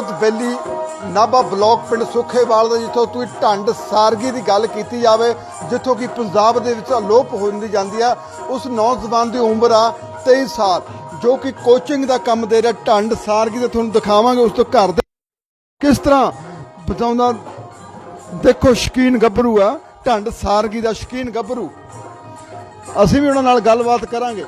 ਰਣਜੋਤ ਬੇਲੀ ਨਾਭਾ ਬਲਾਕ ਪਿੰਡ ਸੁਖੇਵਾਲ ਦਾ ਜਿੱਥੋਂ ਤੁਸੀਂ ਢੰਡ ਸਾਰਗੀ ਦੀ ਗੱਲ ਕੀਤੀ ਜਾਵੇ, ਜਿੱਥੋਂ ਕਿ ਪੰਜਾਬ ਦੇ ਵਿੱਚ ਅਲੋਪ ਹੁੰਦੀ ਜਾਂਦੀ ਆ, ਉਸ ਨੌਜਵਾਨ ਦੀ ਉਮਰ ਆ 23 ਸਾਲ, ਜੋ ਕਿ ਕੋਚਿੰਗ ਦਾ ਕੰਮ ਦੇ ਰਿਹਾ, ਢੰਡ ਸਾਰਗੀ ਦਾ ਤੁਹਾਨੂੰ ਦਿਖਾਵਾਂਗੇ ਉਸ ਤੋਂ ਘਰ ਦੇ ਕਿਸ ਤਰ੍ਹਾਂ ਬਚਾਉਂਦਾ। ਦੇਖੋ, ਸ਼ਕੀਨ ਗੱਭਰੂ ਆ, ਢੰਡ ਸਾਰਗੀ ਦਾ ਸ਼ਕੀਨ ਗੱਭਰੂ। ਅਸੀਂ ਵੀ ਉਹਨਾਂ ਨਾਲ ਗੱਲਬਾਤ ਕਰਾਂਗੇ।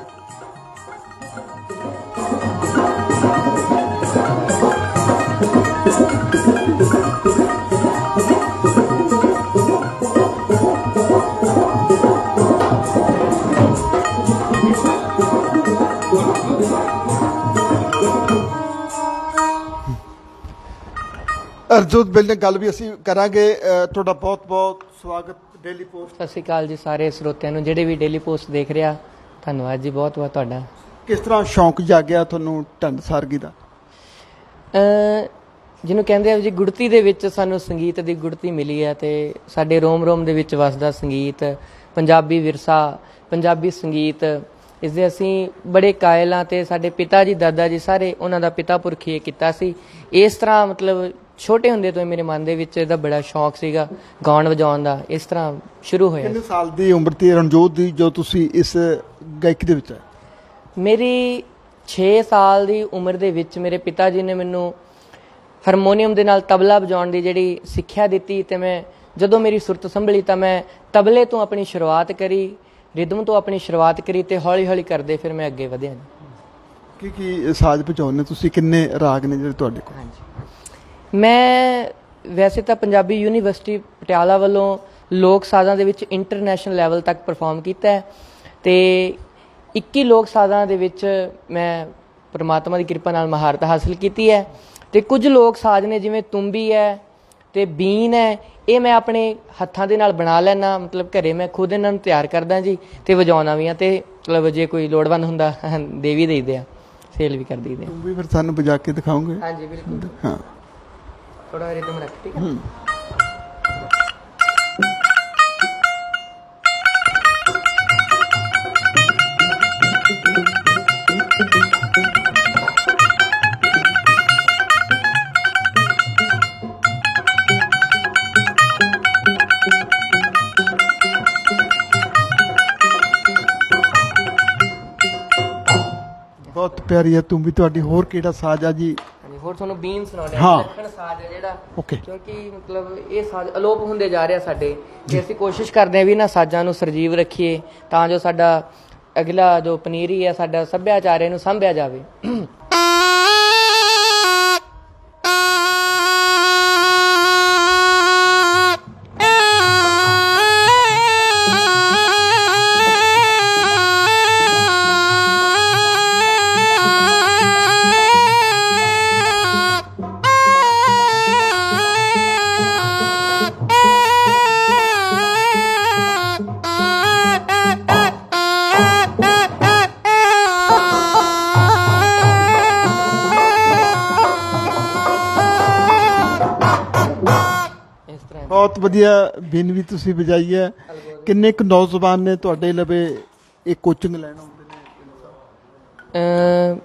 ਅਰਜੋਤ ਬਿੱਲ ਨਾਲ ਗੱਲ ਵੀ ਅਸੀਂ ਕਰਾਂਗੇ। ਤੁਹਾਡਾ ਬਹੁਤ ਬਹੁਤ ਸਵਾਗਤ ਡੇਲੀ ਪੋਸਟ ਸਤਿ ਸ਼੍ਰੀ ਅਕਾਲ ਜੀ ਸਾਰੇ ਸਰੋਤਿਆਂ ਨੂੰ। ਜਿਹੜੇ ਵੀ ਡੇਲੀ ਪੋਸਟ ਦੇਖ ਰਿਹਾ ਧੰਨਵਾਦ ਜੀ ਬਹੁਤ ਬਹੁਤ ਤੁਹਾਡਾ। ਕਿਸ ਤਰ੍ਹਾਂ ਸ਼ੌਂਕ ਜਾਗਿਆ ਤੁਹਾਨੂੰ ਢੰਡ ਸਾਰਗੀ ਦਾ? ਜਿਹਨੂੰ ਕਹਿੰਦੇ ਆ ਜੀ ਗੁੜਤੀ ਦੇ ਵਿੱਚ ਸਾਨੂੰ ਸੰਗੀਤ ਦੀ ਗੁੜਤੀ ਮਿਲੀ ਹੈ ਤੇ ਸਾਡੇ ਰੋਮ ਰੋਮ ਦੇ ਵਿੱਚ ਵਸਦਾ ਸੰਗੀਤ ਪੰਜਾਬੀ ਵਿਰਸਾ ਪੰਜਾਬੀ ਸੰਗੀਤ ਇਸ ਦੇ ਅਸੀਂ ਬੜੇ ਕਾਇਲ ਤੇ ਸਾਡੇ ਪਿਤਾ ਜੀ ਦਾਦਾ ਜੀ ਸਾਰੇ ਉਹਨਾਂ ਦਾ ਪਿਤਾ ਪੁਰਖ ਇਹ ਕੀਤਾ ਸੀ। ਇਸ ਤਰ੍ਹਾਂ ਮਤਲਬ ਛੋਟੇ ਹੁੰਦੇ ਤੋਂ ਹੀ ਮੇਰੇ ਮਨ ਦੇ ਵਿੱਚ ਇਹਦਾ ਬੜਾ ਸ਼ੌਂਕ ਸੀਗਾ ਗਾਉਣ ਵਜਾਉਣ ਦਾ। ਇਸ ਤਰ੍ਹਾਂ ਸ਼ੁਰੂ ਹੋਇਆ। ਕਿੰਨੇ ਸਾਲ ਦੀ ਉਮਰ ਦੀ ਰਣਜੋਤ ਦੀ ਜੋ ਤੁਸੀਂ ਇਸ ਗਾਇਕੀ ਦੇ ਵਿੱਚ ਹੈ ਮੇਰੀ 6 ਸਾਲ ਦੀ ਉਮਰ ਦੇ ਵਿੱਚ ਮੇਰੇ ਪਿਤਾ ਜੀ ਨੇ ਮੈਨੂੰ ਹਾਰਮੋਨੀਅਮ ਦੇ ਨਾਲ ਤਬਲਾ ਵਜਾਉਣ ਦੀ ਜਿਹੜੀ ਸਿੱਖਿਆ ਦਿੱਤੀ ਤੇ ਮੈਂ ਜਦੋਂ ਮੇਰੀ ਸੁਰਤ ਸੰਭਲੀ ਤਾਂ ਮੈਂ ਤਬਲੇ ਤੋਂ ਆਪਣੀ ਸ਼ੁਰੂਆਤ ਕਰੀ ਰਿਦਮ ਤੋਂ ਆਪਣੀ ਸ਼ੁਰੂਆਤ ਕਰੀ ਤੇ ਹੌਲੀ ਹੌਲੀ ਕਰਦੇ ਫਿਰ ਮੈਂ ਅੱਗੇ ਵਧਿਆ ਕੀ ਕੀ ਸਾਜ਼ ਵਜਾਉਂਦੇ ਤੁਸੀਂ? ਕਿੰਨੇ ਰਾਗ ਨੇ ਜਿਹੜੇ ਤੁਹਾਡੇ ਕੋਲ? ਮੈਂ ਵੈਸੇ ਤਾਂ ਪੰਜਾਬੀ ਯੂਨੀਵਰਸਿਟੀ ਪਟਿਆਲਾ ਵੱਲੋਂ ਲੋਕ ਸਾਜ਼ਾਂ ਦੇ ਵਿੱਚ ਇੰਟਰਨੈਸ਼ਨਲ ਲੈਵਲ ਤੱਕ ਪਰਫਾਰਮ ਕੀਤਾ ਹੈ ਤੇ 21 ਲੋਕ ਸਾਜ਼ਾਂ ਦੇ ਵਿੱਚ ਮੈਂ ਪ੍ਰਮਾਤਮਾ ਦੀ ਕਿਰਪਾ ਨਾਲ ਮਹਾਰਤ ਹਾਸਲ ਕੀਤੀ ਹੈ ਤੇ ਕੁਝ ਲੋਕ ਸਾਜ਼ ਨੇ ਜਿਵੇਂ ਤੁੰਬੀ ਹੈ ਤੇ ਬੀਨ ਹੈ ਇਹ ਮੈਂ ਆਪਣੇ ਹੱਥਾਂ ਦੇ ਨਾਲ ਬਣਾ ਲੈਣਾ ਮਤਲਬ ਘਰੇ ਮੈਂ ਖੁਦ ਇਹਨਾਂ ਨੂੰ ਤਿਆਰ ਕਰਦਾ ਜੀ ਤੇ ਵਜਾਉਣਾ ਵੀ ਆ ਤੇ ਮਤਲਬ ਜੇ ਕੋਈ ਲੋੜਵੰਦ ਹੁੰਦਾ ਦੇ ਵੀ ਦੇਈਦੇ ਆ ਸੇਲ ਵੀ ਕਰ ਦਈਦੇ ਆ। ਵੀ ਫਿਰ ਸਾਨੂੰ ਵਜਾ ਕੇ ਦਿਖਾਓਗੇ? ਹਾਂਜੀ ਬਿਲਕੁਲ। ਹਾਂ। ਥੋੜਾ ਰਿਦਮ ਰੱਖ ਠੀਕ ਹੈ ਬਹੁਤ ਪਿਆਰੀ ਹੈ ਤੁਮ ਵੀ ਤੁਹਾਡੀ ਹੋਰ ਕਿਹੜਾ ਸਾਜ਼ ਆ ਜੀ ਹੋਰ ਤੁਹਾਨੂੰ ਬੀਨ ਸੁਣਾਉਂਦੇ ਹਾਂ। ਦੱਖਣ ਸਾਜ਼ ਹੈ ਜਿਹੜਾ ਓਕੇ ਕਿਉਂਕਿ ਮਤਲਬ ਇਹ ਸਾਜ਼ ਅਲੋਪ ਹੁੰਦੇ ਜਾ ਰਿਹਾ ਸਾਡੇ। ਤੇ ਅਸੀਂ ਕੋਸ਼ਿਸ਼ ਕਰਦੇ ਹਾਂ ਵੀ ਨਾ ਸਾਜ਼ਾਂ ਨੂੰ ਸਰਜੀਵ ਰੱਖੀਏ ਤਾਂ ਜੋ ਸਾਡਾ ਅਗਲਾ ਜੋ ਪਨੀਰੀ ਹੈ ਸਾਡਾ ਸੱਭਿਆਚਾਰ ਹੈ, ਇਹਨੂੰ ਸੰਭਿਆ ਜਾਵੇ। ਬਹੁਤ ਵਧੀਆ ਬਿਨ ਵੀ ਤੁਸੀਂ ਵਜਾਈ ਹੈ। ਕਿੰਨੇ ਕੁ ਨੌਜਵਾਨ ਨੇ ਤੁਹਾਡੇ ਲਵੇ ਇਹ ਕੋਚਿੰਗ ਲੈਣ ਆਉਂਦੇ ਨੇ?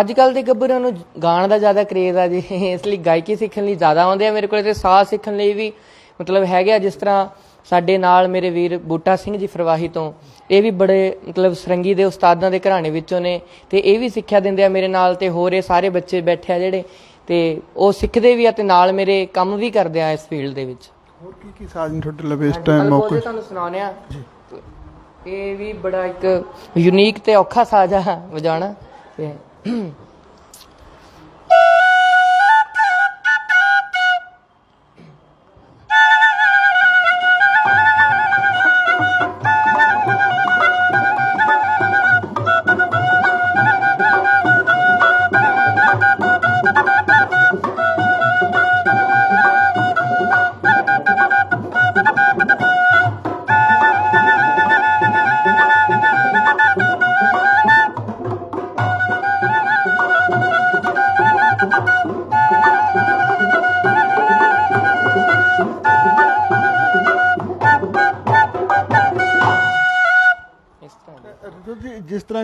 ਅੱਜ ਕੱਲ ਦੇ ਗੱਭਰੂਆਂ ਨੂੰ ਗਾਣ ਦਾ ਜ਼ਿਆਦਾ ਕਰੇਜ਼ ਆ ਜੀ। ਇਸ ਲਈ ਗਾਇਕੀ ਸਿੱਖਣ ਲਈ ਜ਼ਿਆਦਾ ਆਉਂਦੇ ਆ। ਮੇਰੇ ਕੋਲ ਤੇ ਸਾਜ਼ ਸਿੱਖਣ ਲਈ ਵੀ ਮਤਲਬ ਹੈਗੇ ਆ। ਜਿਸ ਤਰ੍ਹਾਂ ਸਾਡੇ ਨਾਲ ਮੇਰੇ ਵੀਰ ਬੂਟਾ ਸਿੰਘ ਜੀ ਫਰਵਾਹੀ ਤੋਂ। ਇਹ ਵੀ ਬੜੇ ਮਤਲਬ ਸਰੰਗੀ ਦੇ ਉਸਤਾਦਾਂ ਦੇ ਘਰਾਣੇ ਵਿੱਚੋਂ ਨੇ। ਤੇ ਇਹ ਵੀ ਸਿੱਖਿਆ ਦਿੰਦੇ ਆ ਮੇਰੇ ਨਾਲ ਤੇ ਹੋਰ ਇਹ ਸਾਰੇ ਬੱਚੇ ਬੈਠੇ ਆ ਜਿਹੜੇ। ਤੇ ਉਹ ਸਿੱਖਦੇ ਵੀ ਆ ਤੇ ਨਾਲ ਮੇਰੇ ਕੰਮ ਵੀ ਕਰਦੇ ਆ ਇਸ ਫੀਲਡ ਦੇ ਵਿੱਚ। ਹੋਰ ਕੀ ਕੀ ਸਾਜ਼ ਨੇ ਤੁਹਾਡੇ ਲਵੇ ਇਸ ਟਾਈਮ ਮੌਕੇ? ਤੁਹਾਨੂੰ ਸੁਣਾਉਂਦੇ ਆ। ਇਹ ਵੀ ਬੜਾ ਇੱਕ ਯੂਨੀਕ ਤੇ ਔਖਾ ਸਾਜ਼ ਆ ਵਜਾਉਣਾ। ਤੇ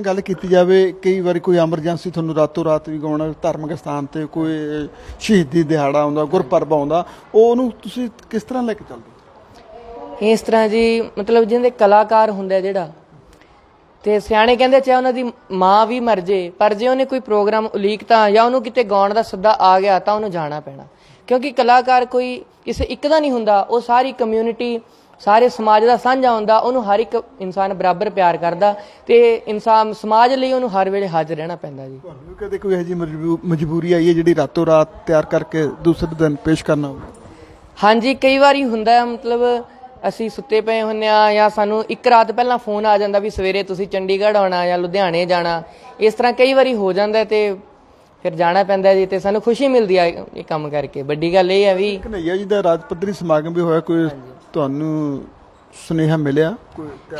ਗੱਲ ਕੀਤੀ ਜਾਵੇ, ਕਈ ਵਾਰੀ ਕੋਈ ਐਮਰਜੈਂਸੀ ਤੁਹਾਨੂੰ ਰਾਤੋਂ ਰਾਤ ਵੀ ਗਾਉਣਾ, ਧਾਰਮਿਕ ਸਥਾਨ ਤੇ ਕੋਈ ਸ਼ਹੀਦੀ ਦਿਹਾੜਾ ਆਉਂਦਾ, ਗੁਰਪੁਰਬ ਆਉਂਦਾ, ਉਹ ਉਹਨੂੰ ਤੁਸੀਂ ਕਿਸ ਤਰ੍ਹਾਂ ਲੈ ਕੇ ਚੱਲਦੇ ਇਸ ਤਰ੍ਹਾਂ ਜੀ, ਮਤਲਬ ਜਿਹਦੇ ਕਲਾਕਾਰ ਹੁੰਦਾ ਜਿਹੜਾ, ਤੇ ਸਿਆਣੇ ਕਹਿੰਦੇ ਚਾਹੇ ਉਹਨਾਂ ਦੀ ਮਾਂ ਵੀ ਮਰ ਜੇ, ਪਰ ਜੇ ਉਹਨੇ ਕੋਈ ਪ੍ਰੋਗਰਾਮ ਉਲੀਕਤਾ ਜਾਂ ਉਹਨੂੰ ਕਿਤੇ ਗਾਉਣ ਦਾ ਸੱਦਾ ਆ ਗਿਆ, ਤਾਂ ਉਹਨੂੰ ਜਾਣਾ ਪੈਣਾ। ਕਿਉਂਕਿ ਕਲਾਕਾਰ ਕੋਈ ਕਿਸੇ ਇੱਕ ਦਾ ਨਹੀਂ ਹੁੰਦਾ, ਉਹ ਸਾਰੀ ਕਮਿਊਨਿਟੀ ਸਾਰੇ ਸਮਾਜ ਦਾ ਸਾਂਝਾ ਹੁੰਦਾ ਉਹਨੂੰ ਹਰ ਇੱਕ ਇਨਸਾਨ ਬਰਾਬਰ ਪਿਆਰ ਕਰਦਾ ਤੇ ਇਨਸਾਨ ਸਮਾਜ ਲਈ ਉਹਨੂੰ ਹਰ ਵੇਲੇ ਹਾਜ਼ਰ ਰਹਿਣਾ ਪੈਂਦਾ ਜੀ। ਤੁਹਾਨੂੰ ਕਦੇ ਕੋਈ ਇਹੋ ਜਿਹੀ ਮਜਬੂਰੀ ਆਈ ਹੈ ਜਿਹੜੀ ਰਾਤੋਂ ਰਾਤ ਤਿਆਰ ਕਰਕੇ ਦੂਸਰੇ ਦਿਨ ਪੇਸ਼ ਕਰਨਾ ਹੋਵੇ? ਹਾਂਜੀ ਕਈ ਵਾਰੀ ਹੁੰਦਾ ਹੈ ਮਤਲਬ ਅਸੀਂ ਸੁੱਤੇ ਪਏ ਹੁੰਨੇ ਆ ਜਾਂ ਸਾਨੂੰ ਇੱਕ ਰਾਤ ਪਹਿਲਾਂ ਫੋਨ ਆ ਜਾਂਦਾ ਵੀ ਸਵੇਰੇ ਤੁਸੀਂ ਚੰਡੀਗੜ੍ਹ ਆਉਣਾ ਜਾਂ ਲੁਧਿਆਣੇ ਜਾਣਾ ਇਸ ਤਰ੍ਹਾਂ ਕਈ ਵਾਰੀ ਹੋ ਜਾਂਦਾ ਤੇ ਫਿਰ ਜਾਣਾ ਪੈਂਦਾ ਜੀ ਤੇ ਸਾਨੂੰ ਖੁਸ਼ੀ ਮਿਲਦੀ ਆ ਇਹ ਕੰਮ ਕਰਕੇ। ਵੱਡੀ ਗੱਲ ਇਹ ਹੈ ਵੀ ਕਨਈਆ ਜੀ ਦਾ ਰਾਜ ਪੱਧਰੀ ਸਮਾਗਮ ਵੀ ਹੋਇਆ ਕੋਈ ਤੁਹਾਨੂੰ ਸੁਨੇਹਾ ਮਿਲਿਆ?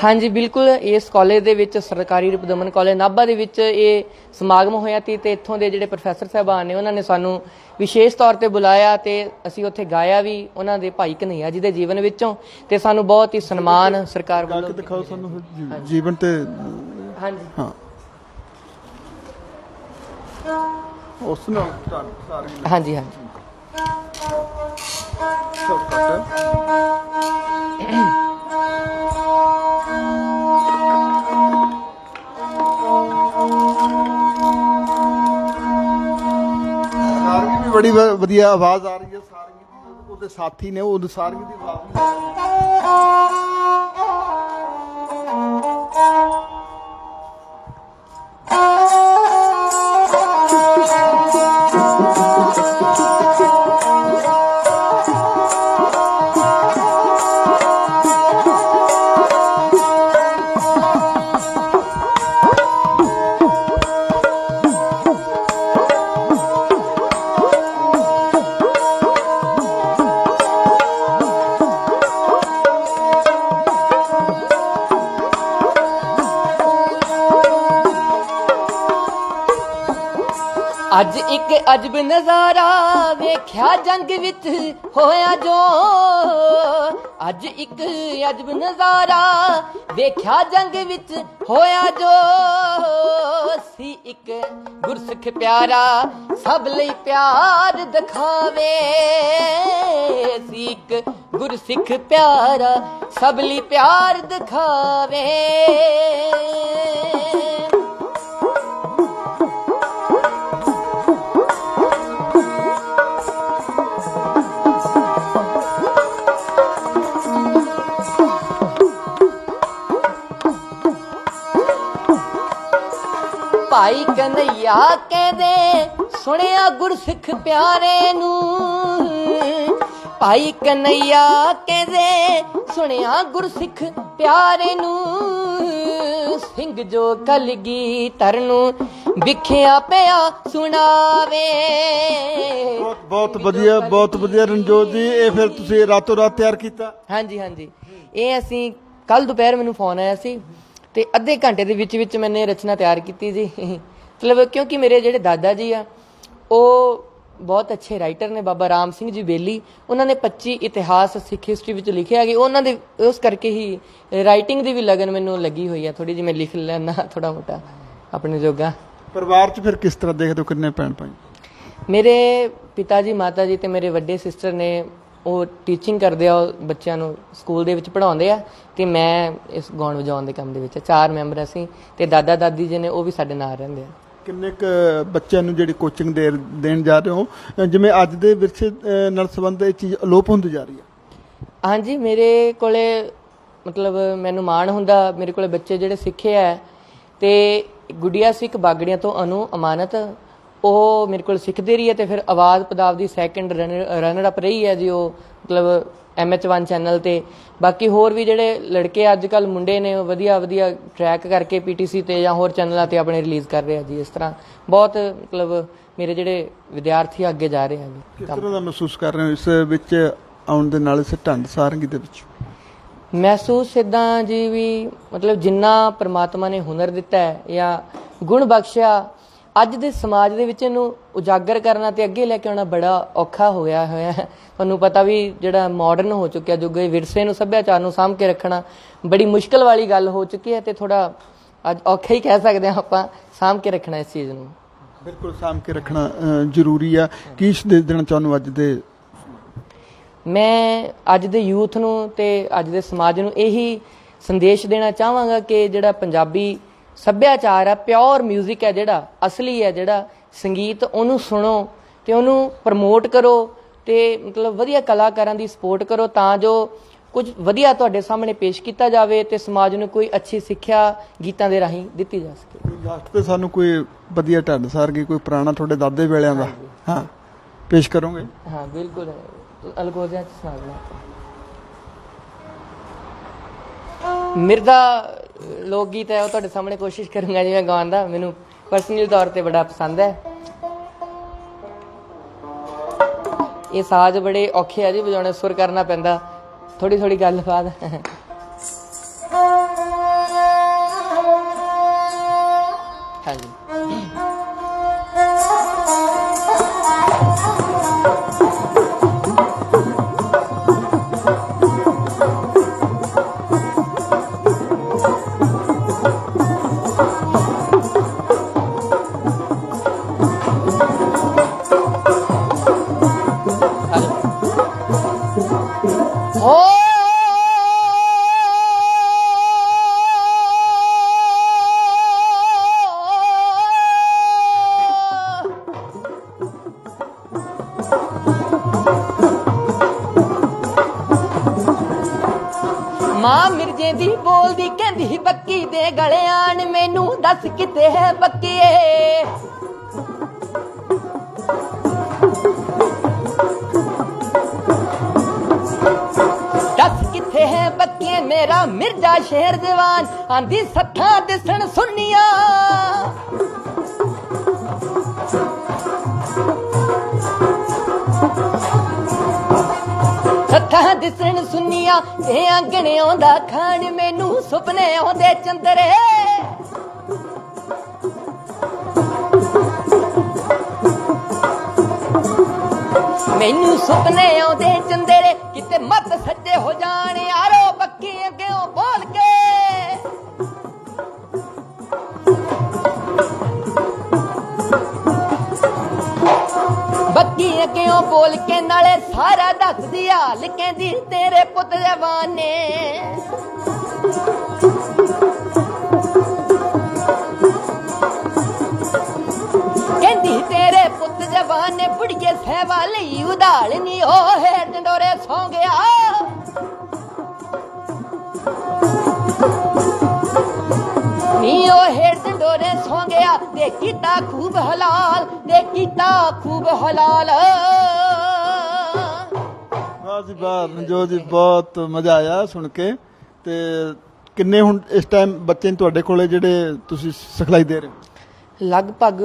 ਹਾਂਜੀ ਬਿਲਕੁਲ। ਇਸ ਕਾਲਜ ਦੇ ਵਿੱਚ ਸਰਕਾਰੀ ਰੂਪਦਮਨ ਕਾਲਜ ਨਾਭਾ ਦੇ ਵਿੱਚ ਇਹ ਸਮਾਗਮ ਹੋਇਆ ਸੀ ਤੇ ਇੱਥੋਂ ਦੇ ਜਿਹੜੇ ਪ੍ਰੋਫੈਸਰ ਸਾਹਿਬਾਨ ਨੇ ਉਹਨਾਂ ਨੇ ਸਾਨੂੰ ਵਿਸ਼ੇਸ਼ ਤੌਰ ਤੇ ਬੁਲਾਇਆ ਤੇ ਅਸੀਂ ਉੱਥੇ ਗਾਇਆ ਵੀ ਉਹਨਾਂ ਦੇ ਭਾਈ ਕਨਈਆ ਜੀ ਦੇ ਜੀਵਨ ਵਿੱਚੋਂ ਤੇ ਸਾਨੂੰ ਬਹੁਤ ਹੀ ਸਨਮਾਨ ਸਰਕਾਰ ਵੱਲੋਂ ਦਿਖਾਓ ਸਾਨੂੰ ਜੀਵਨ ਤੇ ਹਾਂਜੀ। ਹਾਂ। ਉਸ ਸਾਰੀ ਹਾਂਜੀ ਹਾਂਜੀ। ਚੌਕਟ ਸਾਰਗੀ ਬੜੀ ਵਧੀਆ ਆਵਾਜ਼ ਆ ਰਹੀ ਹੈ ਸਾਰਗੀ ਦੀ, ਉਹਦੇ ਸਾਥੀ ਨੇ, ਉਹ ਸਾਰਗੀ ਦੀ ਆਵਾਜ਼। ਅੱਜ ਇੱਕ ਅਜਬ ਨਜ਼ਾਰਾ ਵੇਖਿਆ ਜੰਗ ਵਿੱਚ ਹੋਇਆ ਜੋ। ਅੱਜ ਇੱਕ ਅਜਬ ਨਜ਼ਾਰਾ ਵੇਖਿਆ ਜੰਗ ਵਿੱਚ ਹੋਇਆ ਜੋ। ਸੀ ਇੱਕ ਗੁਰਸਿੱਖ ਪਿਆਰਾ ਸਭ ਲਈ ਪਿਆਰ ਦਿਖਾਵੇ। ਸੀ ਇੱਕ ਗੁਰਸਿੱਖ ਪਿਆਰਾ ਸਭ ਲਈ ਪਿਆਰ ਦਿਖਾਵੇ। ਭਾਈ ਕਨਈਆ ਕਹਿੰਦੇ ਸੁਣਿਆ ਗੁਰਸਿੱਖ ਪਿਆਰੇ ਨੂੰ। ਭਾਈ ਕਨਈਆ ਕਹਿੰਦੇ ਸੁਣਿਆ ਗੁਰਸਿੱਖ ਪਿਆਰੇ ਨੂੰ। ਸਿੰਘ ਜੋ ਕਲਗੀ ਨੂੰ ਵਿਖਿਆ ਪਿਆ ਸੁਣਾਵੇ। ਬਹੁਤ ਬਹੁਤ ਵਧੀਆ ਬਹੁਤ ਵਧੀਆ ਰਣਜੋਤ ਜੀ ਇਹ ਫਿਰ ਤੁਸੀਂ ਰਾਤੋਂ ਰਾਤ ਤਿਆਰ ਕੀਤਾ? ਹਾਂਜੀ ਹਾਂਜੀ। ਇਹ ਅਸੀਂ ਕੱਲ ਦੁਪਹਿਰ ਮੈਨੂੰ ਫੋਨ ਆਇਆ ਸੀ। ਤੇ ਅੱਧੇ ਘੰਟੇ ਦੇ ਵਿੱਚ ਵਿੱਚ ਮੈਨੇ ਰਚਨਾ ਤਿਆਰ ਕੀਤੀ ਜੀ। ਮਤਲਬ ਕਿਉਂਕਿ ਮੇਰੇ ਜਿਹੜੇ ਦਾਦਾ ਜੀ ਆ ਉਹ ਬਹੁਤ ਅੱਛੇ ਰਾਈਟਰ ਨੇ ਬਾਬਾ ਰਾਮ ਸਿੰਘ ਜੀ ਬੇਲੀ। ਉਹਨਾਂ ਨੇ 25 ਇਤਿਹਾਸ ਸਿੱਖ ਹਿਸਟਰੀ ਵਿੱਚ ਲਿਖਿਆ ਕਿ ਉਹਨਾਂ ਦੇ ਉਸ ਕਰਕੇ ਹੀ ਰਾਈਟਿੰਗ ਦੀ ਵੀ ਲਗਨ ਮੈਨੂੰ ਲੱਗੀ ਹੋਈ ਆ। ਥੋੜੀ ਜਿਹੀ ਮੈਂ ਲਿਖ ਲੈਣਾ ਥੋੜਾ ਮੋਟਾ ਆਪਣੇ ਜੋਗਾ। ਪਰਿਵਾਰ 'ਚ ਫਿਰ ਕਿਸ ਤਰ੍ਹਾਂ ਦੇਖਦੇ ਹੋ? ਕਿੰਨੇ ਭੈਣ ਭਾਈ ਮੇਰੇ ਪਿਤਾ ਜੀ ਮਾਤਾ ਜੀ ਤੇ ਮੇਰੇ ਵੱਡੇ ਸਿਸਟਰ ਨੇ ਉਹ ਟੀਚਿੰਗ ਕਰਦੇ ਆ ਉਹ ਬੱਚਿਆਂ ਨੂੰ ਸਕੂਲ ਦੇ ਵਿੱਚ ਪੜ੍ਹਾਉਂਦੇ ਆ ਤੇ ਮੈਂ ਇਸ ਗਾਉਣ ਵਜਾਉਣ ਦੇ ਕੰਮ ਦੇ ਵਿੱਚ। ਚਾਰ ਮੈਂਬਰ ਅਸੀਂ ਤੇ ਦਾਦਾ ਦਾਦੀ ਜੀ ਨੇ ਉਹ ਵੀ ਸਾਡੇ ਨਾਲ ਰਹਿੰਦੇ ਆ। ਕਿੰਨੇ ਕ ਬੱਚਿਆਂ ਨੂੰ ਜਿਹੜੀ ਕੋਚਿੰਗ ਦੇ ਦੇਣ ਜਾ ਰਹੇ ਹੋ? ਜਿਵੇਂ ਅੱਜ ਦੇ ਵਿਰਸੇ ਨਾਲ ਸੰਬੰਧ ਇਹ ਚੀਜ਼ ਅਲੋਪ ਹੁੰਦੀ ਜਾ ਰਹੀ ਹੈ। ਹਾਂਜੀ ਮੇਰੇ ਕੋਲੇ ਮਤਲਬ ਮੈਨੂੰ ਮਾਣ ਹੁੰਦਾ ਮੇਰੇ ਕੋਲੇ ਬੱਚੇ ਜਿਹੜੇ ਸਿੱਖੇ ਆ ਤੇ ਗੁੱਡੀਆ ਸਿੱਖ ਬਾਗੜੀਆਂ ਤੋਂ ਅਨੂ ਅਮਾਨਤ ਉਹ ਮੇਰੇ ਕੋਲ ਸਿੱਖਦੇ ਰਹੀ ਹੈ ਤੇ ਫਿਰ ਆਵਾਜ਼ ਪਦਾਵ ਦੀ ਸੈਕੰਡ ਰਨਰ ਅਪ ਰਹੀ ਹੈ ਜੀ ਉਹ ਮਤਲਬ MH1 ਚੈਨਲ ਤੇ। ਬਾਕੀ ਹੋਰ ਵੀ ਜਿਹੜੇ ਲੜਕੇ ਅੱਜ ਕੱਲ ਮੁੰਡੇ ਨੇ ਉਹ ਵਧੀਆ ਵਧੀਆ ਟਰੈਕ ਕਰਕੇ PTC ਤੇ ਜਾਂ ਹੋਰ ਚੈਨਲਾਂ ਤੇ ਆਪਣੇ ਰਿਲੀਜ਼ ਕਰ ਰਹੇ ਆ ਜੀ ਇਸ ਤਰ੍ਹਾਂ। ਬਹੁਤ ਮਤਲਬ ਮੇਰੇ ਜਿਹੜੇ ਵਿਦਿਆਰਥੀ ਅੱਗੇ ਜਾ ਰਹੇ ਆ ਜੀ ਕਿਸ ਤਰ੍ਹਾਂ ਦਾ ਮਹਿਸੂਸ ਕਰ ਰਹੇ ਹੋ ਇਸ ਵਿੱਚ ਆਉਣ ਦੇ ਨਾਲ ਇਸ ਢੰਡ ਸਾਰੰਗੀ ਦੇ ਵਿੱਚ? ਮਹਿਸੂਸ ਇਦਾਂ ਜੀ ਵੀ ਮਤਲਬ ਜਿੰਨਾ ਪ੍ਰਮਾਤਮਾ ਨੇ ਹੁਨਰ ਦਿੱਤਾ ਹੈ ਜਾਂ ਗੁਣ ਬਖਸ਼ਿਆ ਅੱਜ ਦੇ ਸਮਾਜ ਦੇ ਵਿੱਚ ਇਹਨੂੰ ਉਜਾਗਰ ਕਰਨਾ ਤੇ ਅੱਗੇ ਲੈ ਕੇ ਆਉਣਾ ਬੜਾ ਔਖਾ ਹੋ ਗਿਆ ਹੋਇਆ ਹੈ। ਤੁਹਾਨੂੰ ਪਤਾ ਵੀ ਜਿਹੜਾ ਮਾਡਰਨ ਹੋ ਚੁੱਕਿਆ ਜੋ ਇਹ ਵਿਰਸੇ ਨੂੰ ਸੱਭਿਆਚਾਰ ਨੂੰ ਸਾਂਭ ਕੇ ਰੱਖਣਾ ਬੜੀ ਮੁਸ਼ਕਲ ਵਾਲੀ ਗੱਲ ਹੋ ਚੁੱਕੀ ਹੈ ਤੇ ਥੋੜਾ ਅੱਜ ਔਖਾ ਹੀ ਕਹਿ ਸਕਦੇ ਹਾਂ ਆਪਾਂ ਸਾਂਭ ਕੇ ਰੱਖਣਾ ਇਸ ਚੀਜ਼ ਨੂੰ। ਬਿਲਕੁਲ ਸਾਂਭ ਕੇ ਰੱਖਣਾ ਜ਼ਰੂਰੀ ਆ। ਕੀ ਸੰਦੇਸ਼ ਦੇਣਾ ਚਾਹੁੰਦੇ ਅੱਜ ਦੇ ਮੈਂ ਅੱਜ ਦੇ ਯੂਥ ਨੂੰ ਤੇ ਅੱਜ ਦੇ ਸਮਾਜ ਨੂੰ ਇਹੀ ਸੰਦੇਸ਼ ਦੇਣਾ ਚਾਹਾਂਗਾ ਕਿ ਜਿਹੜਾ ਪੰਜਾਬੀ ਸੱਭਿਆਚਾਰ ਹੈ ਪਿਓਰ 뮤직 ਹੈ ਜਿਹੜਾ ਅਸਲੀ ਹੈ ਜਿਹੜਾ ਸੰਗੀਤ ਉਹਨੂੰ ਸੁਣੋ ਤੇ ਉਹਨੂੰ ਪ੍ਰਮੋਟ ਕਰੋ ਤੇ ਮਤਲਬ ਵਧੀਆ ਕਲਾਕਾਰਾਂ ਦੀ ਸਪੋਰਟ ਕਰੋ ਤਾਂ ਜੋ ਕੁਝ ਵਧੀਆ ਤੁਹਾਡੇ ਸਾਹਮਣੇ ਪੇਸ਼ ਕੀਤਾ ਜਾਵੇ ਤੇ ਸਮਾਜ ਨੂੰ ਕੋਈ ਅੱਛੀ ਸਿੱਖਿਆ ਗੀਤਾਂ ਦੇ ਰਾਹੀਂ ਦਿੱਤੀ ਜਾ ਸਕੇ। ਲਾਸਟ ਤੇ ਸਾਨੂੰ ਕੋਈ ਵਧੀਆ ਢੱਡ ਸਾਰਗੀ ਕੋਈ ਪੁਰਾਣਾ ਤੁਹਾਡੇ ਦਾਦੇ ਵੇਲਿਆਂ ਦਾ ਹਾਂ ਪੇਸ਼ ਕਰੋਗੇ? ਹਾਂ ਬਿਲਕੁਲ। ਅਲਗੋਜ਼ਿਆਂ ਚ ਸੁਣਾ ਮਿਰਦਾ ਲੋਕ ਗੀਤ ਹੈ, ਉਹ ਤੁਹਾਡੇ ਸਾਹਮਣੇ ਕੋਸ਼ਿਸ਼ ਕਰੂੰਗਾ ਜਿਵੇਂ ਗਾਉਣ ਦਾ। ਮੈਨੂੰ ਪਰਸਨਲ ਤੌਰ ਤੇ ਬੜਾ ਪਸੰਦ ਹੈ। ਇਹ ਸਾਜ਼ ਬੜੇ ਔਖੇ ਆ ਜੀ, ਵਜਾਉਣੇ ਸੁਰ ਕਰਨਾ ਪੈਂਦਾ। ਥੋੜੀ ਥੋੜੀ ਗੱਲਬਾਤ। ਮਾਂ ਬੋਲਦੀ ਕਹਿੰਦੀ, ਬੱਕੀ ਦੇ ਗਲਿਆਣ ਮੈਨੂੰ ਦੱਸ ਕਿੱਥੇ ਹੈ ਬੱਕੀਏ? ਕਿੱਥੇ ਹੈ ਬੱਕੀਏ? ਮੇਰਾ ਮਿਰਜ਼ਾ ਸ਼ੇਰ ਜਵਾਨ, ਆਂਦੀ, ਸੱਥਾਂ ਦਿਸਣ ਸੁੰਨੀਆਂ। ਦਿਸਣ ਸੁੰਨੀਆਂ ਤੇ ਆਂਗਣੇ ਆਉਂਦਾ। ਖਾਣ ਮੈਨੂੰ ਸੁਪਨੇ ਆਉਂਦੇ ਚੰਦਰੇ। ਮੈਨੂੰ ਸੁਪਨੇ ਆਉਂਦੇ ਚੰਦਰੇ, ਕਿਤੇ ਮੱਤ ਸੱਜੇ ਹੋ ਜਾਣ ਬੱਕੀ ਬੋਲ ਕੇ ਨਾਲੇ ਸਾਰਾ ਦੱਸਦੀ ਹਾਲ ਕਹਿੰਦੀ ਤੇਰੇ ਪੁੱਤ ਜਵਾਨੇ। ਕਹਿੰਦੀ ਤੇਰੇ ਪੁੱਤ ਜਵਾਨੇ, ਬੁੜੀਏ ਸਹਿਵਾ ਲਈ ਉਧਾਲ ਨੀ ਉਹ ਹੈ ਡੰਡੋਰੇ ਸੌ ਗਿਆ। ਨੀ ਉਹ ਹੈ ਡੰਡੋਰੇ ਸੌ ਗਿਆ ਦੇ ਕੀਤਾ ਖੂਬ ਹਲਾਲ ਦੇ ਕੀਤਾ ਖੂਬ ਹਲਾਲ। ਵਾਹ ਜੀ ਵਾਹ ਜੀ ਬਹੁਤ ਮਜ਼ਾ ਆਇਆ ਸੁਣ ਕੇ। ਤੇ ਕਿੰਨੇ ਹੁਣ ਇਸ ਟਾਈਮ ਬੱਚੇ ਨੇ ਤੁਹਾਡੇ ਕੋਲੇ ਜਿਹੜੇ ਤੁਸੀਂ ਸਿਖਲਾਈ ਦੇ ਰਹੇ ਹੋ? ਲਗਭਗ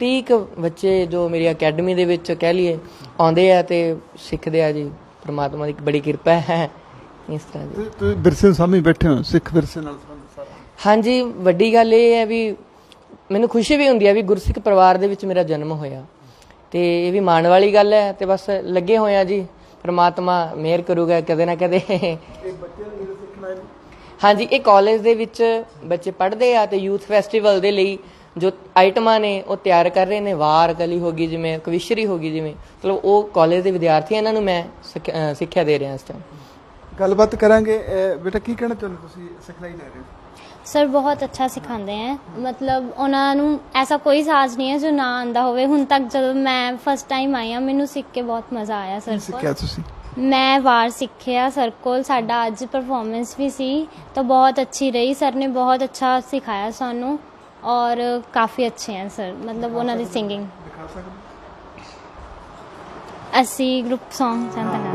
30 ਕੁ ਬੱਚੇ ਜੋ ਮੇਰੀ ਅਕੈਡਮੀ ਦੇ ਵਿੱਚ ਕਹਿ ਲਈਏ ਆਉਂਦੇ ਆ ਤੇ ਸਿੱਖਦੇ ਆ ਜੀ। ਪ੍ਰਮਾਤਮਾ ਦੀ ਬੜੀ ਕਿਰਪਾ ਹੈ ਇਸ ਤਰ੍ਹਾਂ ਜੀ ਤੁਸੀਂ- ਵਿਰਸੇ ਸਾਹਮਣੇ ਬੈਠੇ ਹੋ ਸਿੱਖ ਵਿਰਸੇ ਨਾਲ ਹਾਂਜੀ ਵੱਡੀ ਗੱਲ ਇਹ ਹੈ ਵੀ ਮੈਨੂੰ ਖੁਸ਼ੀ ਵੀ ਹੁੰਦੀ ਹੈ ਵੀ ਗੁਰਸਿੱਖ ਪਰਿਵਾਰ ਦੇ ਵਿੱਚ ਮੇਰਾ ਜਨਮ ਹੋਇਆ। ਤੇ ਇਹ ਵੀ ਮਾਣ ਵਾਲੀ ਗੱਲ ਹੈ ਤੇ ਬਸ ਲੱਗੇ ਹੋਏ ਆ ਜੀ ਪ੍ਰਮਾਤਮਾ ਮਿਹਰ ਕਰੂਗਾ ਕਦੇ ਨਾ ਕਦੇ। ਹਾਂਜੀ ਇਹ ਕਾਲਜ ਦੇ ਵਿੱਚ ਬੱਚੇ ਪੜ੍ਹਦੇ ਆ ਤੇ ਯੂਥ ਫੈਸਟੀਵਲ ਦੇ ਲਈ ਜੋ ਆਈਟਮਾਂ ਨੇ ਉਹ ਤਿਆਰ ਕਰ ਰਹੇ ਨੇ। ਵਾਰ ਕਲੀ ਹੋ ਗਈ ਜਿਵੇਂ ਕਵਿਸ਼ਰੀ ਹੋ ਗਈ ਜਿਵੇਂ। ਮਤਲਬ ਉਹ ਕਾਲਜ ਦੇ ਵਿਦਿਆਰਥੀ ਇਹਨਾਂ ਨੂੰ ਮੈਂ ਸਿੱਖਿਆ ਦੇ ਰਿਹਾ ਇਸ ਟਾਈਮ ਗੱਲਬਾਤ ਕਰਾਂਗੇ। ਬੇਟਾ ਕੀ ਕਹਿਣਾ ਚਾਹੁੰਦੇ ਤੁਸੀਂ? ਸਿਖਲਾਈ ਲੈ ਰਹੇ ਹੋ। ਸਰ ਬਹੁਤ ਅੱਛਾ ਸਿਖਾਉਂਦੇ ਹੈ ਮਤਲਬ ਉਹਨਾਂ ਨੂੰ ਐਸਾ ਕੋਈ ਸਾਜ਼ ਨਹੀਂ ਹੈ ਜੋ ਨਾ ਆਂਦਾ ਹੋਵੇ। ਹੁਣ ਤੱਕ ਜਦੋਂ ਮੈਂ ਫਸਟ ਟਾਈਮ ਆਈ ਹਾਂ ਮੈਨੂੰ ਸਿੱਖ ਕੇ ਬਹੁਤ ਮਜ਼ਾ ਆਇਆ ਸਰ ਕੋਲ ਸਿੱਖਿਆ ਤੁਸੀਂ? ਮੈਂ ਵਾਰ ਸਿੱਖਿਆ ਸਰ ਕੋਲ। ਸਾਡਾ ਅੱਜ ਪਰਫਾਰਮੈਂਸ ਵੀ ਸੀ ਤਾਂ ਬਹੁਤ ਅੱਛੀ ਰਹੀ। ਸਰ ਨੇ ਬਹੁਤ ਅੱਛਾ ਸਿਖਾਇਆ ਸਾਨੂੰ ਔਰ ਕਾਫੀ ਅੱਛੇ ਹੈ ਸਰ। ਮਤਲਬ ਉਹਨਾਂ ਦੀ ਸਿੰਗਿੰਗ ਦਿਖਾ ਸਕਦੇ ਅਸੀਂ ਗਰੁੱਪ Song ਚਾਹੁੰਦੇ ਹਾਂ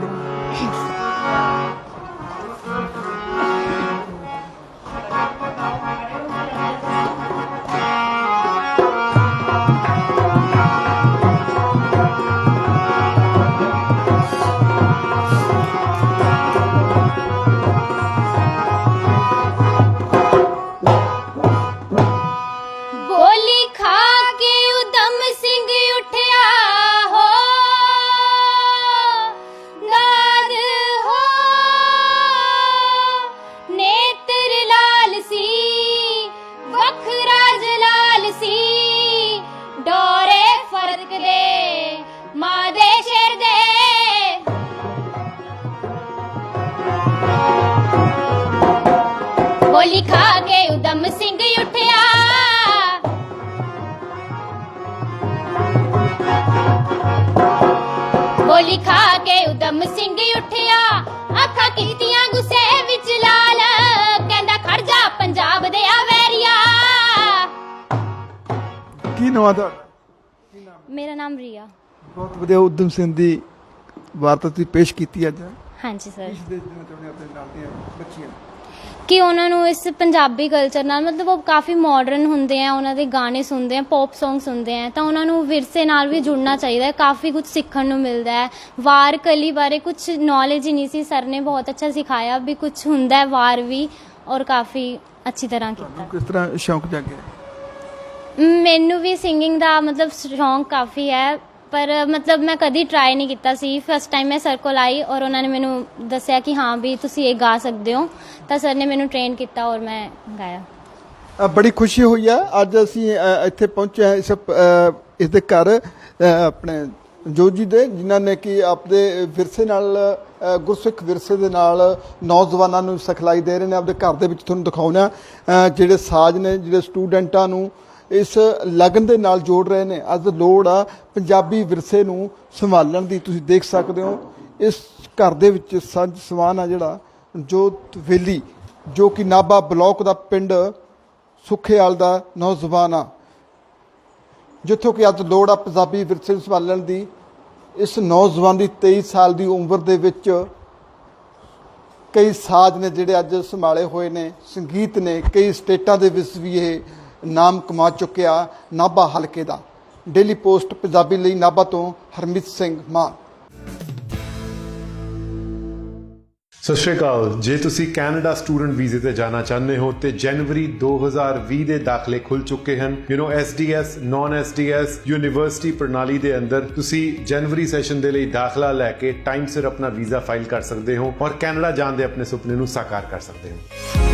ਕੇ ਉਦਮ ਸਿੰਘ ਉੱਠਿਆ। ਅੱਖਾਂ ਕੀਤੀਆਂ ਗੁੱਸੇ ਵਿੱਚ ਲਾਲ। ਕਹਿੰਦਾ ਖੜ ਜਾ ਪੰਜਾਬ ਦੇ ਆ ਵੈਰੀਆ ਕੀ ਨਵਾਂ ਤੁਹਾਡਾ? ਮੇਰਾ ਨਾਮ ਰੀਆ। ਬਹੁਤ ਵਧੀਆ ਉਦਮ ਸਿੰਘ ਦੀ ਵਾਰਤਾ ਤੁਸੀਂ ਪੇਸ਼ ਕੀਤੀ ਅੱਜ। ਹਾਂਜੀ ਸਰ ਇਸ ਦੇ ਨਾਲ ਦੀਆਂ ਬੱਚੀਆਂ ਕਿ ਉਹਨਾਂ ਨੂੰ ਇਸ ਪੰਜਾਬੀ ਕਲਚਰ ਨਾਲ ਮਤਲਬ ਉਹ ਕਾਫੀ ਮਾਡਰਨ ਹੁੰਦੇ ਆ ਉਹਨਾਂ ਦੇ ਗਾਣੇ ਸੁਣਦੇ ਆ ਪੌਪ Song ਸੁਣਦੇ ਆ ਤਾਂ ਉਹਨਾਂ ਨੂੰ ਵਿਰਸੇ ਨਾਲ ਵੀ ਜੁੜਨਾ ਚਾਹੀਦਾ ਹੈ ਕਾਫੀ ਕੁਝ ਸਿੱਖਣ ਨੂੰ ਮਿਲਦਾ ਹੈ। ਵਾਰ ਕਲੀ ਬਾਰੇ ਕੁਝ ਨੌਲੇਜ ਹੀ ਨਹੀਂ ਸੀ ਸਰ ਨੇ ਬਹੁਤ ਅੱਛਾ ਸਿਖਾਇਆ ਵੀ ਕੁਝ ਹੁੰਦਾ ਹੈ ਵਾਰ ਵੀ ਔਰ ਕਾਫੀ ਅੱਛੀ ਤਰ੍ਹਾਂ ਕੀਤਾ। ਕਿਸ ਤਰ੍ਹਾਂ ਸ਼ੌਂਕ ਜਾਗਿਆ? ਮੈਨੂੰ ਵੀ ਸਿੰਗਿੰਗ ਦਾ ਮਤਲਬ ਸ਼ੌਂਕ ਕਾਫੀ ਹੈ। ਪਰ ਮਤਲਬ ਮੈਂ ਕਦੀ ਟਰਾਈ ਨਹੀਂ ਕੀਤਾ ਸੀ। ਫਸਟ ਟਾਈਮ ਮੈਂ ਸਰ ਕੋਲ ਆਈ ਔਰ ਉਹਨਾਂ ਨੇ ਮੈਨੂੰ ਦੱਸਿਆ ਕਿ ਹਾਂ ਵੀ ਤੁਸੀਂ ਇਹ ਗਾ ਸਕਦੇ ਹੋ। ਤਾਂ ਸਰ ਨੇ ਮੈਨੂੰ ਟ੍ਰੇਨ ਕੀਤਾ ਔਰ ਮੈਂ ਗਾਇਆ। ਅ, ਬੜੀ ਖੁਸ਼ੀ ਹੋਈ ਆ। ਅੱਜ ਅਸੀਂ ਅ, ਇੱਥੇ ਪਹੁੰਚੇ ਹਾਂ ਇਸ ਅ, ਇਸ ਦੇ ਘਰ ਅ, ਆਪਣੇ ਜੋਜੀ ਦੇ ਜਿਨ੍ਹਾਂ ਨੇ ਕਿ ਆਪਦੇ ਵਿਰਸੇ ਨਾਲ ਅ, ਗੁਰਸਿੱਖ ਵਿਰਸੇ ਦੇ ਨਾਲ ਨੌਜਵਾਨਾਂ ਨੂੰ ਸਿਖਲਾਈ ਦੇ ਰਹੇ ਨੇ। ਆਪਦੇ ਘਰ ਦੇ ਵਿੱਚ ਤੁਹਾਨੂੰ ਦਿਖਾਉਣਾ ਅ, ਜਿਹੜੇ ਸਾਜ਼ ਨੇ ਜਿਹੜੇ ਸਟੂਡੈਂਟਾਂ ਨੂੰ ਇਸ ਲਗਨ ਦੇ ਨਾਲ ਜੋੜ ਰਹੇ ਨੇ। ਅੱਜ ਲੋੜ ਆ ਪੰਜਾਬੀ ਵਿਰਸੇ ਨੂੰ ਸੰਭਾਲਣ ਦੀ। ਤੁਸੀਂ ਦੇਖ ਸਕਦੇ ਹੋ, ਇਸ ਘਰ ਦੇ ਵਿੱਚ ਸੱਜ ਸਵਾਨ ਆ ਜਿਹੜਾ, ਜੋਤ ਵੇਲੀ, ਜੋ ਕਿ ਨਾਭਾ ਬਲਾਕ ਦਾ ਪਿੰਡ ਸੁਖੇਵਾਲ ਦਾ ਨੌਜਵਾਨ ਆ। ਜਿੱਥੋਂ ਕਿ ਅੱਜ ਲੋੜ ਆ ਪੰਜਾਬੀ ਵਿਰਸੇ ਨੂੰ ਸੰਭਾਲਣ ਦੀ। ਇਸ ਨੌਜਵਾਨ ਦੀ 23 ਸਾਲ ਦੀ ਉਮਰ ਦੇ ਵਿੱਚ ਕਈ ਸਾਜ਼ ਨੇ ਜਿਹੜੇ ਅੱਜ ਸੰਭਾਲੇ ਹੋਏ ਨੇ। ਸੰਗੀਤ ਨੇ, ਕਈ ਸਟੇਟਾਂ ਦੇ ਵਿੱਚ ਵੀ ਇਹ ਨਾਮ ਕਮਾ ਚੁੱਕਿਆ ਨਾਭਾ ਹਲਕੇ ਦਾ। ਡੇਲੀ ਪੋਸਟ ਪੰਜਾਬੀ ਲਈ ਨਾਭਾ ਤੋਂ ਹਰਮੀਤ ਸਿੰਘ ਮਾਨ। ਸਤਿ ਸ਼੍ਰੀ ਅਕਾਲ। ਜੇ ਤੁਸੀਂ ਕੈਨੇਡਾ ਸਟੂਡੈਂਟ ਵੀਜ਼ੇ ਤੇ ਜਾਣਾ ਚਾਹੁੰਦੇ ਹੋ, ਤੇ ਜਨਵਰੀ 2020 ਦੇ ਦਾਖਲੇ ਖੁੱਲ ਚੁੱਕੇ ਹਨ। You know SDS non SDS university ਪ੍ਰਣਾਲੀ ਦੇ ਅੰਦਰ ਤੁਸੀਂ ਜਨਵਰੀ ਸੈਸ਼ਨ ਦੇ ਲਈ ਦਾਖਲਾ ਲੈ ਕੇ ਟਾਈਮ ਸਿਰ ਆਪਣਾ ਵੀਜ਼ਾ ਫਾਈਲ ਕਰ ਸਕਦੇ ਹੋ ਔਰ ਕੈਨੇਡਾ ਜਾਣ ਦੇ ਆਪਣੇ ਸੁਪਨੇ ਨੂੰ ਸਾਕਾਰ ਕਰ ਸਕਦੇ ਹੋ।